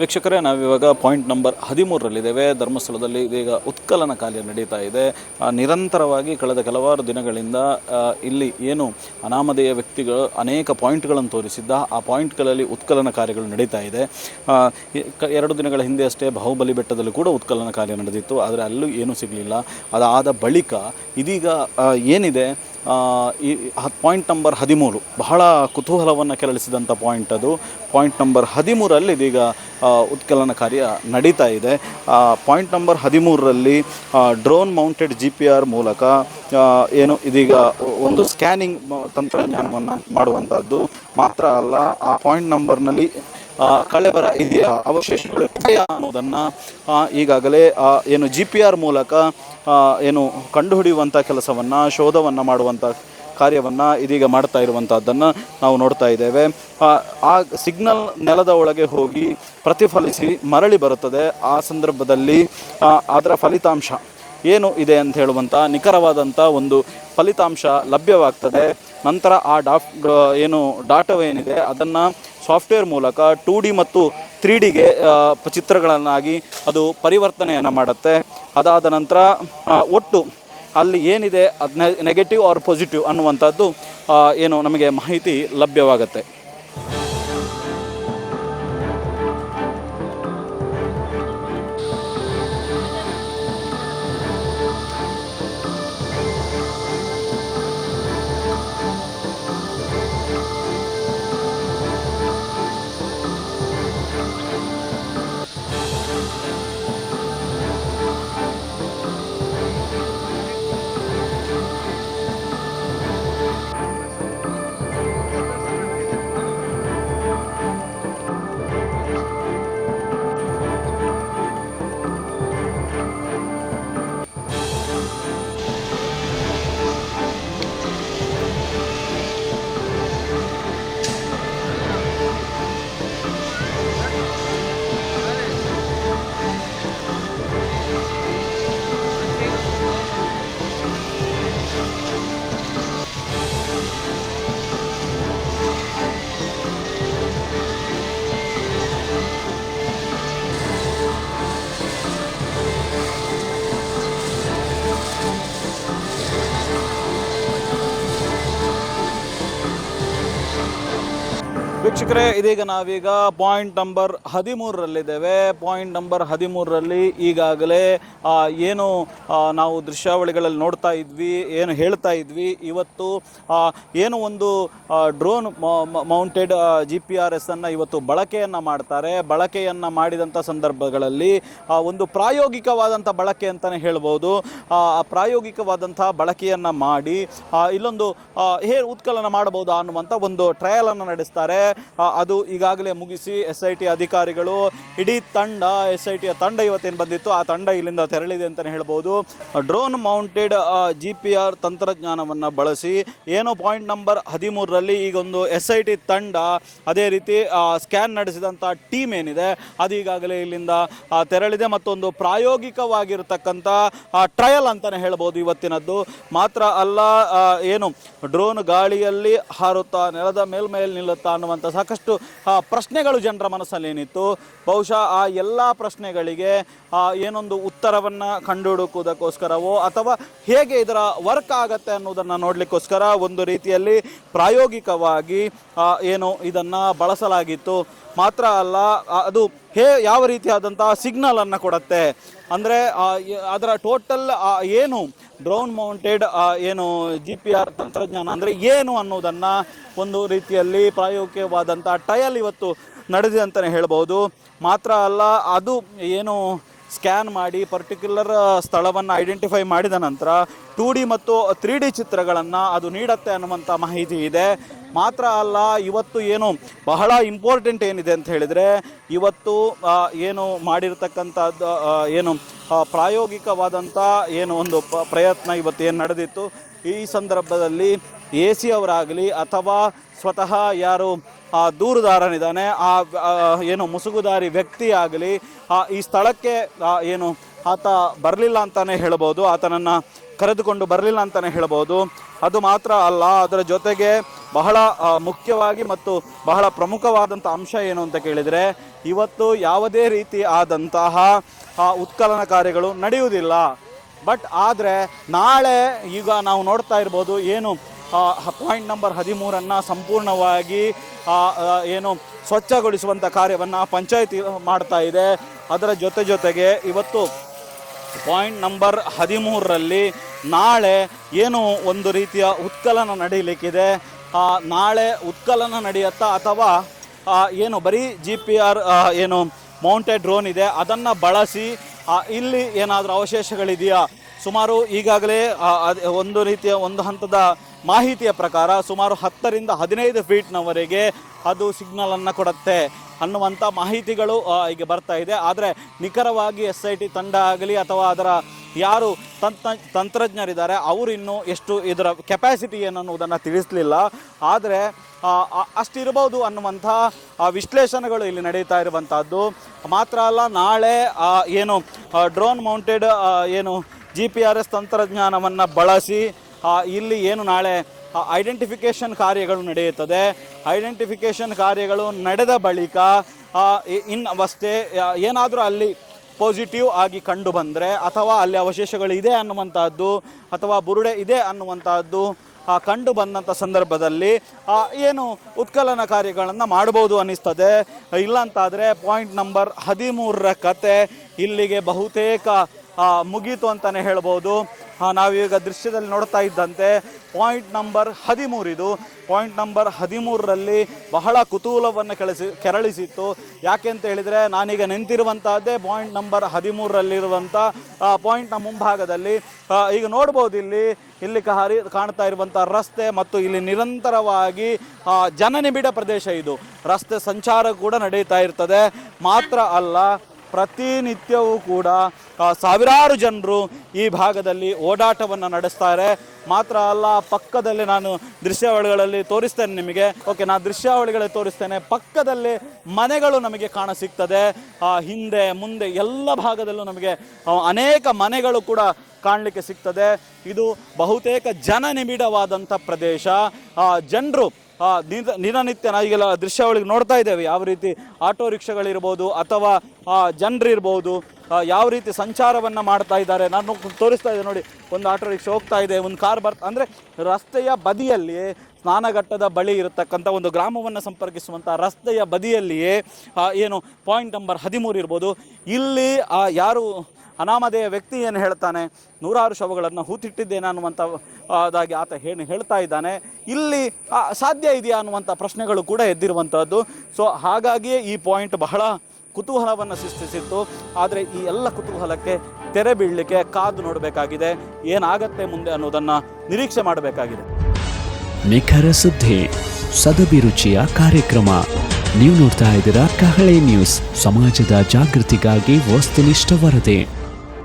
ವೀಕ್ಷಕರೇ, ನಾವಿವಾಗ point number ಹದಿಮೂರರಲ್ಲಿದ್ದೇವೆ. ಧರ್ಮಸ್ಥಳದಲ್ಲಿ ಇದೀಗ ಉತ್ಕಲನ ಕಾರ್ಯ ನಡೀತಾ ಇದೆ. ನಿರಂತರವಾಗಿ ಕಳೆದ ಕೆಲವಾರು ದಿನಗಳಿಂದ ಇಲ್ಲಿ ಏನು ಅನಾಮಧೇಯ ವ್ಯಕ್ತಿಗಳು ಅನೇಕ ಪಾಯಿಂಟ್ಗಳನ್ನು ತೋರಿಸಿದ್ದ, ಆ ಪಾಯಿಂಟ್ಗಳಲ್ಲಿ ಉತ್ಕಲನ ಕಾರ್ಯಗಳು ನಡೀತಾ ಇದೆ. ಎರಡು ದಿನಗಳ ಹಿಂದೆ ಅಷ್ಟೇ ಬಾಹುಬಲಿ ಬೆಟ್ಟದಲ್ಲಿ ಕೂಡ ಉತ್ಕಲನ ಕಾರ್ಯ ನಡೆದಿತ್ತು. ಆದರೆ ಅಲ್ಲೂ ಏನೂ ಸಿಗಲಿಲ್ಲ. ಅದಾದ ಬಳಿಕ ಇದೀಗ ಏನಿದೆ? ಈ ಪಾಯಿಂಟ್ ನಂಬರ್ ಹದಿಮೂರು. ಬಹಳ ಕುತೂಹಲವನ್ನು ಕೆರಳಿಸಿದಂಥ ಪಾಯಿಂಟ್ ಅದು. ಪಾಯಿಂಟ್ ನಂಬರ್ ಹದಿಮೂರಲ್ಲಿ ಇದೀಗ ಉತ್ಕಲನ ಕಾರ್ಯ ನಡೀತಾ ಇದೆ. ಪಾಯಿಂಟ್ ನಂಬರ್ ಹದಿಮೂರರಲ್ಲಿ drone mounted G P R ಮೂಲಕ ಏನು ಇದೀಗ ಒಂದು ಸ್ಕ್ಯಾನಿಂಗ್ ತಂತ್ರಜ್ಞಾನವನ್ನು ಮಾಡುವಂಥದ್ದು ಮಾತ್ರ ಅಲ್ಲ. ಆ ಪಾಯಿಂಟ್ ನಂಬರ್ನಲ್ಲಿ ಕಳೆಬರ ಇದೆಯಾ? ಅವಶೇಷಗಳು ಇದೆಯಾ ಅನ್ನೋದನ್ನು ಈಗಾಗಲೇ ಏನು ಜಿ ಪಿ ಆರ್ ಮೂಲಕ ಏನು ಕಂಡುಹಿಡಿಯುವಂಥ ಕೆಲಸವನ್ನು ಶೋಧವನ್ನು ಮಾಡುವಂಥ ಕಾರ್ಯವನ್ನು ಇದೀಗ ಮಾಡ್ತಾ ಇರುವಂಥದ್ದನ್ನು ನಾವು ನೋಡ್ತಾ ಇದ್ದೇವೆ. ಆ, ಸಿಗ್ನಲ್ ನೆಲದ ಒಳಗೆ ಹೋಗಿ ಪ್ರತಿಫಲಿಸಿ ಮರಳಿ ಬರುತ್ತದೆ. ಆ ಸಂದರ್ಭದಲ್ಲಿ ಅದರ ಫಲಿತಾಂಶ ಏನು ಇದೆ ಅಂತ ಹೇಳುವಂಥ ನಿಖರವಾದಂಥ ಒಂದು ಫಲಿತಾಂಶ ಲಭ್ಯವಾಗ್ತದೆ. ನಂತರ ಆ ಡಾಫ್ ಏನು ಡಾಟವೇನಿದೆ ಅದನ್ನು ಸಾಫ್ಟ್ವೇರ್ ಮೂಲಕ ಟೂ ಡಿ ಮತ್ತು ತ್ರೀ ಡಿಗೆ ಚಿತ್ರಗಳನ್ನಾಗಿ ಅದು ಪರಿವರ್ತನೆಯನ್ನು ಮಾಡುತ್ತೆ. ಅದಾದ ನಂತರ ಒಟ್ಟು ಅಲ್ಲಿ ಏನಿದೆ, ಅದು ನೆಗೆಟಿವ್ ಆರ್ ಪಾಸಿಟಿವ್ ಅನ್ನುವಂಥದ್ದು ಏನು ನಮಗೆ ಮಾಹಿತಿ ಲಭ್ಯವಾಗುತ್ತೆ. ವೀಕ್ಷಕರೇ, ಇದೀಗ ನಾವೀಗ ಪಾಯಿಂಟ್ ನಂಬರ್ ಹದಿಮೂರರಲ್ಲಿದ್ದೇವೆ. ಪಾಯಿಂಟ್ ನಂಬರ್ ಹದಿಮೂರರಲ್ಲಿ ಈಗಾಗಲೇ ಏನು ನಾವು ದೃಶ್ಯಾವಳಿಗಳಲ್ಲಿ ನೋಡ್ತಾ ಇದ್ವಿ, ಏನು ಹೇಳ್ತಾ ಇದ್ವಿ. ಇವತ್ತು ಏನು ಒಂದು drone mounted G P R S ಅನ್ನು ಇವತ್ತು ಬಳಕೆಯನ್ನು ಮಾಡ್ತಾರೆ. ಬಳಕೆಯನ್ನು ಮಾಡಿದಂಥ ಸಂದರ್ಭಗಳಲ್ಲಿ ಒಂದು ಪ್ರಾಯೋಗಿಕವಾದಂಥ ಬಳಕೆ ಅಂತಲೇ ಹೇಳ್ಬೋದು. ಪ್ರಾಯೋಗಿಕವಾದಂಥ ಬಳಕೆಯನ್ನು ಮಾಡಿ ಇಲ್ಲೊಂದು ಹೇ ಉತ್ಕಲನ ಮಾಡಬಹುದು ಅನ್ನುವಂಥ ಒಂದು ಟ್ರಯಲನ್ನು ನಡೆಸ್ತಾರೆ. ಅದು ಈಗಾಗಲೇ ಮುಗಿಸಿ ಎಸ್ ಐ ಟಿ ಅಧಿಕಾರಿಗಳು ಇಡೀ ತಂಡ ಎಸ್ ಐ ಟಿಯ ತಂಡ ಇವತ್ತೇನು ಬಂದಿತ್ತು, ಆ ತಂಡ ಇಲ್ಲಿಂದ ತೆರಳಿದೆ ಅಂತಲೇ ಹೇಳ್ಬೋದು. Drone mounted G P R ತಂತ್ರಜ್ಞಾನವನ್ನು ಬಳಸಿ ಏನು ಪಾಯಿಂಟ್ ನಂಬರ್ ಹದಿಮೂರರಲ್ಲಿ ಈಗ ಒಂದು ಎಸ್ ಐ ಟಿ ತಂಡ ಅದೇ ರೀತಿ ಸ್ಕ್ಯಾನ್ ನಡೆಸಿದಂಥ ಟೀಮ್ ಏನಿದೆ, ಅದು ಈಗಾಗಲೇ ಇಲ್ಲಿಂದ ತೆರಳಿದೆ. ಮತ್ತೊಂದು ಪ್ರಾಯೋಗಿಕವಾಗಿರತಕ್ಕಂಥ ಟ್ರಯಲ್ ಅಂತಲೇ ಹೇಳ್ಬೋದು ಇವತ್ತಿನದ್ದು. ಮಾತ್ರ ಅಲ್ಲ ಏನು, ಡ್ರೋನ್ ಗಾಳಿಯಲ್ಲಿ ಹಾರುತ್ತಾ ನೆಲದ ಮೇಲ್ಮೇಲೆ ನಿಲ್ಲುತ್ತಾ ಅನ್ನುವಂಥ ಸಾಕಷ್ಟು ಆ, ಪ್ರಶ್ನೆಗಳು ಜನರ ಮನಸ್ಸಲ್ಲಿ ಏನಿತ್ತು. ಬಹುಶಃ ಆ ಎಲ್ಲ ಪ್ರಶ್ನೆಗಳಿಗೆ ಏನೊಂದು ಉತ್ತರವನ್ನು ಕಂಡುಹುಡುಕುವುದಕ್ಕೋಸ್ಕರವೋ ಅಥವಾ ಹೇಗೆ ಇದರ ವರ್ಕ್ ಆಗತ್ತೆ ಅನ್ನೋದನ್ನು ನೋಡಲಿಕ್ಕೋಸ್ಕರ ಒಂದು ರೀತಿಯಲ್ಲಿ ಪ್ರಾಯೋಗಿಕವಾಗಿ ಏನು ಇದನ್ನು ಬಳಸಲಾಗಿತ್ತು. ಮಾತ್ರ ಅಲ್ಲ ಅದು ಹೇ, ಯಾವ ರೀತಿಯಾದಂಥ ಸಿಗ್ನಲನ್ನು ಕೊಡುತ್ತೆ. ಅಂದರೆ ಅದರ ಟೋಟಲ್ ಏನು ಡ್ರೋನ್ ಮೌಂಟೆಡ್ ಏನು ಜಿ ಪಿ ಆರ್ ತಂತ್ರಜ್ಞಾನ ಅಂದರೆ ಏನು ಅನ್ನೋದನ್ನು ಒಂದು ರೀತಿಯಲ್ಲಿ ಪ್ರಾಯೋಗಿಕವಾದಂಥ ಟ್ರಯಲ್ ಇವತ್ತು ನಡೆದಿದೆ ಅಂತಲೇ ಹೇಳ್ಬೋದು. ಮಾತ್ರ ಅಲ್ಲ, ಅದು ಏನು ಸ್ಕ್ಯಾನ್ ಮಾಡಿ ಪರ್ಟಿಕ್ಯುಲರ್ ಸ್ಥಳವನ್ನು ಐಡೆಂಟಿಫೈ ಮಾಡಿದ ನಂತರ ಟೂ ಡಿ ಮತ್ತು ತ್ರೀ ಡಿ ಚಿತ್ರಗಳನ್ನು ಅದು ನೀಡತ್ತೆ ಅನ್ನುವಂಥ ಮಾಹಿತಿ ಇದೆ. ಮಾತ್ರ ಅಲ್ಲ ಇವತ್ತು ಏನು ಬಹಳ ಇಂಪಾರ್ಟೆಂಟ್ ಏನಿದೆ ಅಂತ ಹೇಳಿದರೆ ಇವತ್ತು ಏನು ಮಾಡಿರ್ತಕ್ಕಂಥದ್ದು ಏನು ಪ್ರಾಯೋಗಿಕವಾದಂಥ ಏನು ಒಂದು ಪ್ರಯತ್ನ ಇವತ್ತು ಏನು ನಡೆದಿತ್ತು ಈ ಸಂದರ್ಭದಲ್ಲಿ ಎ ಸಿ ಅವರಾಗಲಿ ಅಥವಾ ಸ್ವತಃ ಯಾರು ಆ ದೂರುದಾರನಿದ್ದಾನೆ ಆ, ಏನು ಮುಸುಗುದಾರಿ ವ್ಯಕ್ತಿ ಆಗಲಿ ಈ ಸ್ಥಳಕ್ಕೆ ಏನು ಆತ ಬರಲಿಲ್ಲ ಅಂತಲೇ ಹೇಳ್ಬೋದು ಆತನನ್ನು ಕರೆದುಕೊಂಡು ಬರಲಿಲ್ಲ ಅಂತಲೇ ಹೇಳ್ಬೋದು ಅದು ಮಾತ್ರ ಅಲ್ಲ ಅದರ ಜೊತೆಗೆ ಬಹಳ ಮುಖ್ಯವಾಗಿ ಮತ್ತು ಬಹಳ ಪ್ರಮುಖವಾದಂಥ ಅಂಶ ಏನು ಅಂತ ಕೇಳಿದರೆ, ಇವತ್ತು ಯಾವುದೇ ರೀತಿ ಆದಂತಹ ಉತ್ಕಲನ ಕಾರ್ಯಗಳು ನಡೆಯುವುದಿಲ್ಲ. ಬಟ್ ಆದರೆ ನಾಳೆ ಈಗ ನಾವು ನೋಡ್ತಾ ಇರ್ಬೋದು ಏನು ಪಾಯಿಂಟ್ ನಂಬರ್ ಹದಿಮೂರನ್ನು ಸಂಪೂರ್ಣವಾಗಿ ಏನು ಸ್ವಚ್ಛಗೊಳಿಸುವಂಥ ಕಾರ್ಯವನ್ನು ಪಂಚಾಯತಿ ಮಾಡ್ತಾ ಇದೆ. ಅದರ ಜೊತೆ ಜೊತೆಗೆ ಇವತ್ತು ಪಾಯಿಂಟ್ ನಂಬರ್ ಹದಿಮೂರರಲ್ಲಿ ನಾಳೆ ಏನು ಒಂದು ರೀತಿಯ ಉತ್ಕಲನ ನಡೀಲಿಕ್ಕಿದೆ. ನಾಳೆ ಉತ್ಕಲನ ನಡೆಯುತ್ತಾ ಅಥವಾ ಏನು ಬರೀ ಜಿ ಪಿ ಆರ್ ಏನು ಮೌಂಟೆಡ್ ಡ್ರೋನ್ ಇದೆ, ಅದನ್ನು ಬಳಸಿ ಇಲ್ಲಿ ಏನಾದರೂ ಅವಶೇಷಗಳಿದೆಯಾ? ಸುಮಾರು ಈಗಾಗಲೇ ಒಂದು ರೀತಿಯ ಒಂದು ಹಂತದ ಮಾಹಿತಿಯ ಪ್ರಕಾರ ಸುಮಾರು ಹತ್ತರಿಂದ ಹದಿನೈದು ಫೀಟ್ನವರೆಗೆ ಅದು ಸಿಗ್ನಲನ್ನು ಕೊಡುತ್ತೆ ಅನ್ನುವಂಥ ಮಾಹಿತಿಗಳು ಈಗ ಬರ್ತಾ ಇದೆ. ಆದರೆ ನಿಖರವಾಗಿ ಎಸ್ ಐ ಟಿ ತಂಡ ಆಗಲಿ ಅಥವಾ ಅದರ ಯಾರು ತಂತ್ರ ತಂತ್ರಜ್ಞರಿದ್ದಾರೆ, ಅವರು ಇನ್ನೂ ಎಷ್ಟು ಇದರ ಕೆಪ್ಯಾಸಿಟಿ ಏನು ಅನ್ನೋದನ್ನು ತಿಳಿಸಲಿಲ್ಲ. ಆದರೆ ಅಷ್ಟಿರ್ಬೋದು ಅನ್ನುವಂಥ ವಿಶ್ಲೇಷಣೆಗಳು ಇಲ್ಲಿ ನಡೀತಾ ಇರುವಂಥದ್ದು. ಮಾತ್ರ ಅಲ್ಲ, ನಾಳೆ ಏನು ಡ್ರೋನ್ ಮೌಂಟೆಡ್ ಏನು ಜಿ ಪಿ ಆರ್ ಎಸ್ ತಂತ್ರಜ್ಞಾನವನ್ನು ಬಳಸಿ ಇಲ್ಲಿ ಏನು ನಾಳೆ ಐಡೆಂಟಿಫಿಕೇಷನ್ ಕಾರ್ಯಗಳು ನಡೆಯುತ್ತದೆ. ಐಡೆಂಟಿಫಿಕೇಷನ್ ಕಾರ್ಯಗಳು ನಡೆದ ಬಳಿಕ ಇನ್ನು ಅವಸ್ಥೆ ಏನಾದರೂ ಅಲ್ಲಿ ಪಾಸಿಟಿವ್ ಆಗಿ ಕಂಡು ಬಂದರೆ ಅಥವಾ ಅಲ್ಲಿ ಅವಶೇಷಗಳು ಇದೆ ಅನ್ನುವಂಥದ್ದು ಅಥವಾ ಬುರುಡೆ ಇದೆ ಅನ್ನುವಂಥದ್ದು ಕಂಡು ಬಂದಂಥ ಸಂದರ್ಭದಲ್ಲಿ ಏನು ಉತ್ಕಲನ ಕಾರ್ಯಗಳನ್ನು ಮಾಡ್ಬೋದು ಅನ್ನಿಸ್ತದೆ. ಇಲ್ಲಾಂತಾದರೆ ಪಾಯಿಂಟ್ ನಂಬರ್ ಹದಿಮೂರರ ಕತೆ, ಇಲ್ಲಿಗೆ ಬಹುತೇಕ ಮುಗೀತು ಅಂತಲೇ ಹೇಳ್ಬೋದು. ನಾವೀಗ ದೃಶ್ಯದಲ್ಲಿ ನೋಡ್ತಾ ಇದ್ದಂತೆ ಪಾಯಿಂಟ್ ನಂಬರ್ ಹದಿಮೂರಿದು. ಪಾಯಿಂಟ್ ನಂಬರ್ ಹದಿಮೂರರಲ್ಲಿ ಬಹಳ ಕುತೂಹಲವನ್ನು ಕೆಳಸಿ, ಕೆರಳಿಸಿತ್ತು. ಯಾಕೆ ಅಂತ ಹೇಳಿದರೆ ನಾನೀಗ ನಿಂತಿರುವಂತಹದ್ದೇ ಪಾಯಿಂಟ್ ನಂಬರ್ ಹದಿಮೂರರಲ್ಲಿರುವಂಥ ಪಾಯಿಂಟ್ನ ಮುಂಭಾಗದಲ್ಲಿ. ಈಗ ನೋಡ್ಬೋದು ಇಲ್ಲಿ ಇಲ್ಲಿ ಹರಿ, ಕಾಣ್ತಾ ಇರುವಂಥ ರಸ್ತೆ ಮತ್ತು ಇಲ್ಲಿ ನಿರಂತರವಾಗಿ ಜನನಿಬಿಡ ಪ್ರದೇಶ ಇದು. ರಸ್ತೆ ಸಂಚಾರ ಕೂಡ ನಡೀತಾ ಇರ್ತದೆ. ಮಾತ್ರ ಅಲ್ಲ ಪ್ರತಿನಿತ್ಯವೂ ಕೂಡ ಸಾವಿರಾರು ಜನರು ಈ ಭಾಗದಲ್ಲಿ ಓಡಾಟವನ್ನು ನಡೆಸ್ತಾರೆ. ಮಾತ್ರ ಅಲ್ಲ, ಪಕ್ಕದಲ್ಲಿ ನಾನು ದೃಶ್ಯಾವಳಿಗಳಲ್ಲಿ ತೋರಿಸ್ತೇನೆ ನಿಮಗೆ. ಓಕೆ ನಾನು ದೃಶ್ಯಾವಳಿಗಳಲ್ಲಿ ತೋರಿಸ್ತೇನೆ. ಪಕ್ಕದಲ್ಲಿ ಮನೆಗಳು ನಮಗೆ ಕಾಣ ಸಿಗ್ತದೆ. ಹಿಂದೆ, ಮುಂದೆ ಎಲ್ಲ ಭಾಗದಲ್ಲೂ ನಮಗೆ ಅನೇಕ ಮನೆಗಳು ಕೂಡ ಕಾಣಲಿಕ್ಕೆ ಸಿಗ್ತದೆ. ಇದು ಬಹುತೇಕ ಜನನಿಬಿಡವಾದಂಥ ಪ್ರದೇಶ. ಜನರು ದಿನನಿತ್ಯ ನಾವೀಗೆಲ್ಲ ದೃಶ್ಯಾವಳಿಗೆ ನೋಡ್ತಾ ಇದ್ದೇವೆ. ಯಾವ ರೀತಿ ಆಟೋ ರಿಕ್ಷಾಗಳಿರ್ಬೋದು ಅಥವಾ ಜನರಿರ್ಬೋದು ಯಾವ ರೀತಿ ಸಂಚಾರವನ್ನು ಮಾಡ್ತಾ ಇದ್ದಾರೆ. ನಾನು ತೋರಿಸ್ತಾ ಇದ್ದೆ ನೋಡಿ, ಒಂದು ಆಟೋ ರಿಕ್ಷಾ ಹೋಗ್ತಾ ಇದೆ, ಒಂದು ಕಾರ್ ಬರ್ತಾ ಅಂದರೆ ರಸ್ತೆಯ ಬದಿಯಲ್ಲಿಯೇ, ಸ್ನಾನಘಟ್ಟದ ಬಳಿ ಇರತಕ್ಕಂಥ ಒಂದು ಗ್ರಾಮವನ್ನು ಸಂಪರ್ಕಿಸುವಂಥ ರಸ್ತೆಯ ಬದಿಯಲ್ಲಿಯೇ ಏನು ಪಾಯಿಂಟ್ ನಂಬರ್ ಹದಿಮೂರು ಇರ್ಬೋದು. ಇಲ್ಲಿ ಯಾರು ಅನಾಮಧೇಯ ವ್ಯಕ್ತಿ ಏನು ಹೇಳ್ತಾನೆ? ನೂರಾರು ಶವಗಳನ್ನು ಹೂತಿಟ್ಟಿದ್ದೇನೆ ಅನ್ನುವಂಥ ಅದಾಗಿ ಆತ ಏನು ಹೇಳ್ತಾ ಇದ್ದಾನೆ? ಇಲ್ಲಿ ಸಾಧ್ಯ ಇದೆಯಾ ಅನ್ನುವಂಥ ಪ್ರಶ್ನೆಗಳು ಕೂಡ ಎದ್ದಿರುವಂಥದ್ದು ಸೊ ಹಾಗಾಗಿಯೇ ಈ ಪಾಯಿಂಟ್ ಬಹಳ ಕುತೂಹಲವನ್ನು ಸೃಷ್ಟಿಸಿತ್ತು. ಆದರೆ ಈ ಎಲ್ಲ ಕುತೂಹಲಕ್ಕೆ ತೆರೆ ಬೀಳಲಿಕ್ಕೆ ಕಾದು ನೋಡಬೇಕಾಗಿದೆ. ಏನಾಗತ್ತೆ ಮುಂದೆ ಅನ್ನೋದನ್ನು ನಿರೀಕ್ಷೆ ಮಾಡಬೇಕಾಗಿದೆ. ನಿಖರ ಸುದ್ದಿ ಸದಭಿರುಚಿಯ ಕಾರ್ಯಕ್ರಮ. ನೀವು ನೋಡ್ತಾ ಇದ್ದೀರಾ ಕಹಳೆ ನ್ಯೂಸ್. ಸಮಾಜದ ಜಾಗೃತಿಗಾಗಿ ವಸ್ತುನಿಷ್ಠ ವರದಿ.